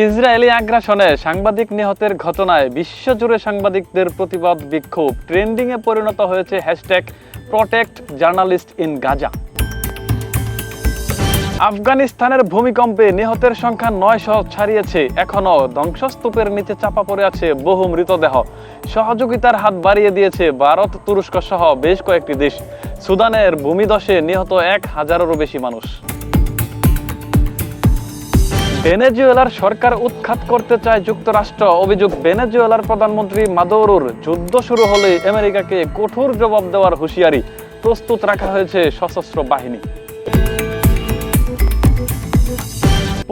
Israeli আগ্রাসনে সাংবাদিক নিহতের ঘটনায় বিশ্বজুড়ে সাংবাদিকদের প্রতিবাদ বিক্ষোভ। ট্রেন্ডিংয়ে পরিণত হয়েছে hashtag protect journalist in Gaza. আফগানিস্তানের ভূমিকম্পে নিহতের সংখ্যা নয়শ ছাড়িয়েছে। এখনও ধ্বংসস্তূপের নিচে চাপা পড়ে আছে বহু মৃতদেহ। সহযোগিতার হাত বাড়িয়ে দিয়েছে ভারত, তুরস্ক সহ বেশ কয়েকটি দেশ। সুদানের ভূমিদশে নিহত এক হাজারেরও বেশি মানুষ। ভেনেজুয়েলার সরকার উৎখাত করতে চায় যুক্তরাষ্ট্র। অভিযোগ, ভেনেজুয়েলার প্রধানমন্ত্রী মাদৌরুর যুদ্ধ শুরু হলে আমেরিকাকে কঠোর জবাব দেওয়ার হুঁশিয়ারি প্রস্তুত রাখা হয়েছে সশস্ত্র বাহিনী।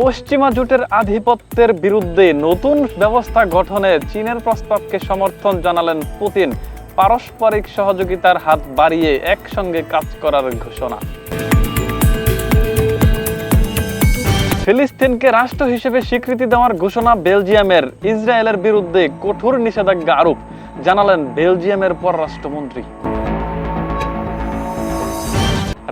পশ্চিমা জোটের আধিপত্যের বিরুদ্ধে নতুন ব্যবস্থা গঠনে চীনের প্রস্তাবকে সমর্থন জানালেন পুতিন। পারস্পরিক সহযোগিতার হাত বাড়িয়ে একসঙ্গে কাজ করার ঘোষণা। ফিলিস্তিনকে রাষ্ট্র হিসেবে স্বীকৃতি দেওয়ার ঘোষণা বেলজিয়ামের। ইসরায়েলের বিরুদ্ধে কঠোর নিষেধাজ্ঞা আরোপ, জানালেন বেলজিয়ামের পররাষ্ট্রমন্ত্রী।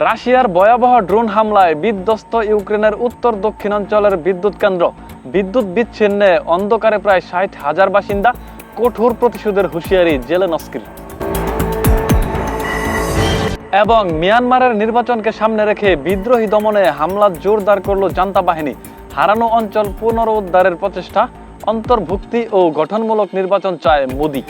রাশিয়ার ভয়াবহ ড্রোন হামলায় বিধ্বস্ত ইউক্রেনের উত্তর দক্ষিণাঞ্চলের বিদ্যুৎ কেন্দ্র। বিদ্যুৎ বিচ্ছিন্নে অন্ধকারে প্রায় ষাট হাজার বাসিন্দা কঠোর প্রতিশোধের হুঁশিয়ারি জেলেনস্কির। এবং মিয়ানমারের নির্বাচনকে সামনে রেখে বিদ্রোহী দমনে হামলা জোরদার করল জান্তা বাহিনী। হারানো অঞ্চল পুনরুদ্ধারের প্রচেষ্টা, অন্তর্ভুক্তি ও গঠনমূলক নির্বাচন চায় মোদী।